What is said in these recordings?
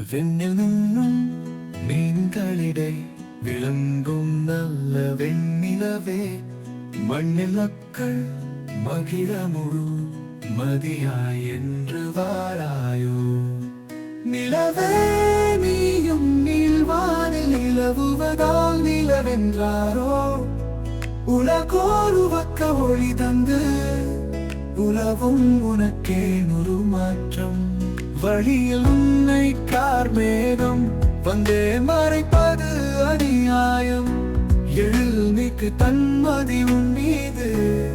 விண்ணில் நின்னும் மீன்களிடை விளங்கும் நல்ல வெண்ணிலவே மண்ணில் மக்கள் மகிழ முழு மதியாய் என்று வாராயோ. நிலவே நீயும் நீள்வானில் நிலவுவதால் நிலவென்றாரோ? உலகோருவக்க ஒளி தந்து உலவும் உனக்கே நுருமாற்றம் மாற்றம். வழியில் உன்னை கார்மேகம் வந்தே மறைப்பது அநியாயம். எழில் நீக்கு தன்மதி உன் மீது.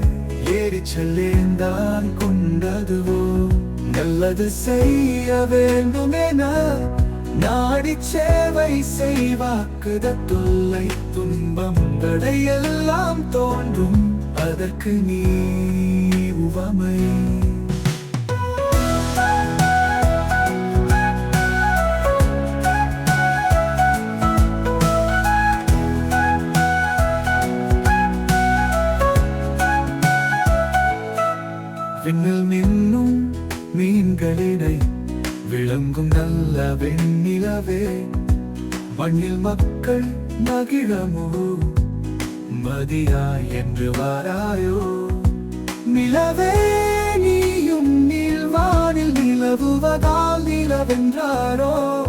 ஏறி செல்லேந்தான் கொண்டதுவோ. நல்லது செய்ய வேண்டும் என நாடி சேவை செய்வாக்குத தொல்லை துன்பம் தடையெல்லாம் தோன்றும். அதற்கு நீ உவமை. விண்ணில் நின்னும் மீன்களினை விளங்கும் நல்ல வெண்ணிலவே மண்ணில் மக்கள் மகிழ மதியா என்று வாராயோ? நிலவே நீயும் நீள்வானில் நிலவுவதால் நிலவென்றாரோ?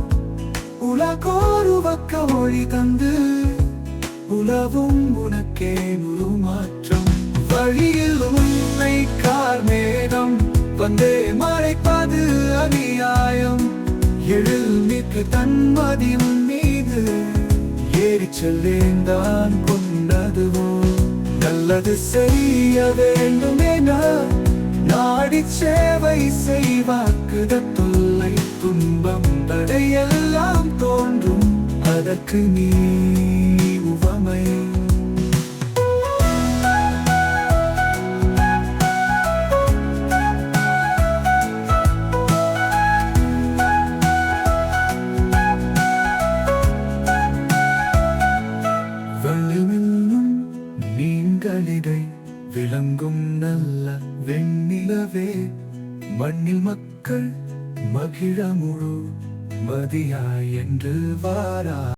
உலகோரு உலகோருவக்க ஒளி தந்து உலவும் உனக்கேனு? எனக்கு மிக்க தன்மதி உன் மீது. ஏறி செல்லேந்தான் கொண்டதுவோ நல்லது செய்ய வேண்டுமே என நாடி சேவை செய்வாக்குத தொல்லை துன்பம் தடையெல்லாம் தோன்றும். அதற்கு நீ விளங்கும் நல்ல வெண்ணிலவே மண்ணில் மக்கள் மகிழ முழு மதியாய் என்று வாரா.